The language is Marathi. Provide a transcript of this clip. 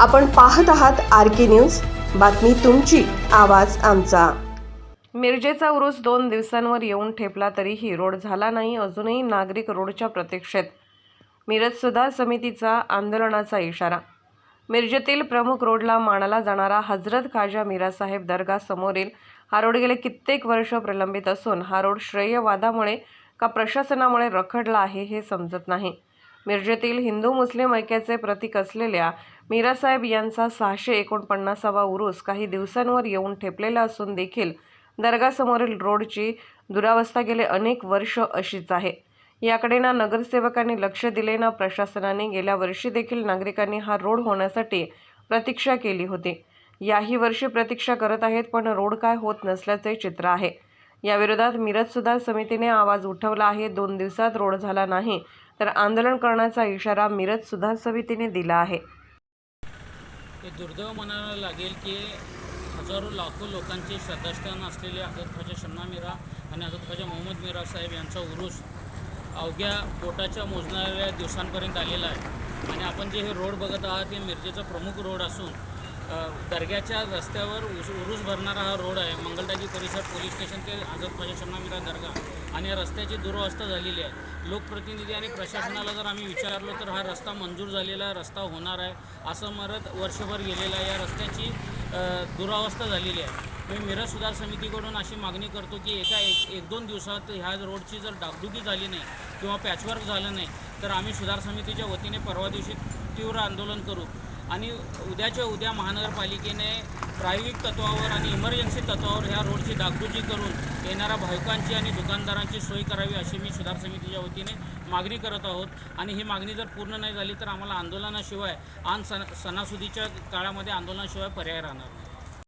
आपण पाहत आहात आर के न्यूज. बातमी तुमची आवाज आमचा. मिरजेचा उरूस दोन दिवसांवर येऊन ठेपला तरीही रोड झाला नाही अजूनही नागरिक रोडच्या प्रतीक्षेत. मिरज सुधार समितीचा आंदोलनाचा इशारा. मिरजेतील प्रमुख रोडला मानला जाणारा हजरत खाजा मीरासाहेब दर्गा समोरील हा रोड गेले कित्येक वर्ष प्रलंबित असून हा रोड श्रेयवादामुळे का प्रशासनामुळे रखडला आहे हे समजत नाही. मिरजेतील हिंदू मुस्लिम ऐक्याचे प्रतीक असलेल्या मीरासाहेब यांचा सहाशे एकोणपन्नासावा उरूस काही दिवसांवर येऊन ठेपलेला असून देखील दर्गासमोरील रोडची दुरावस्था गेले अनेक वर्ष अशीच आहे. याकडे ना नगरसेवकांनी लक्ष दिले ना प्रशासनाने गेल्या वर्षी देखील नागरिकांनी हा रोड होण्यासाठी प्रतीक्षा केली होती. याही वर्षी प्रतीक्षा करत आहेत पण रोड काय होत नसल्याचे चित्र आहे. याविरोधात मिरज सुधार समितीने आवाज उठवला आहे. दोन दिवसात रोड झाला नाही. तर आंदोलन करण्याचा इशारा मिरज सुधार समितीने दिला आहे. हे दुर्दैव म्हणायला लागेल की हजारो लाखो लोकांचे श्रद्धास्थान असलेले हजरत ख्वाजा शन्ना मीरा आणि हजरत ख्वाजा मोहम्मद मीरा साहेब यांचा उरूस अवघ्या पोटाच्या मोजणाऱ्या दिवसांपर्यंत आलेला आहे. आणि आपण जे हे रोड बघत आहात हे मिरजेचा प्रमुख रोड असून दर्ग्याच्या रस्त्यावर उस उरूस भरणारा हा रोड आहे. मंगलदाजी परिसर पोलीस स्टेशन ते आझाद ख्वाजा दर्गा. आणि या रस्त्याची दुरवस्था झालेली आहे. लोकप्रतिनिधी आणि प्रशासनाला जर आम्ही विचारलो तर हा रस्ता मंजूर झालेला रस्ता होणार आहे असं मरत वर्षभर गेलेला या रस्त्याची दुरावस्था झालेली आहे. मी मिरज सुधार समितीकडून अशी मागणी करतो की एका एक एक दोन दिवसात ह्या रोडची जर डागडुगी झाली नाही किंवा पॅचवर्क झालं नाही तर आम्ही सुधार समितीच्या वतीने परवा दिवशी तीव्र आंदोलन करू. आणि उद्याच्या उद्या महानगरपालिकेने प्रायोगिक तत्वावर आणि इमर्जन्सी तत्वावर ह्या रोडची दागदुजी करून येणाऱ्या भाविकांची आणि दुकानदारांची सोय करावी अशी मी सुधार समितीच्या वतीने मागणी करत आहोत आणि ही मागणी जर पूर्ण नाही झाली तर आम्हाला आंदोलनाशिवाय आन सण सणासुदीच्या काळामध्ये आंदोलनाशिवाय पर्याय राहणार नाही.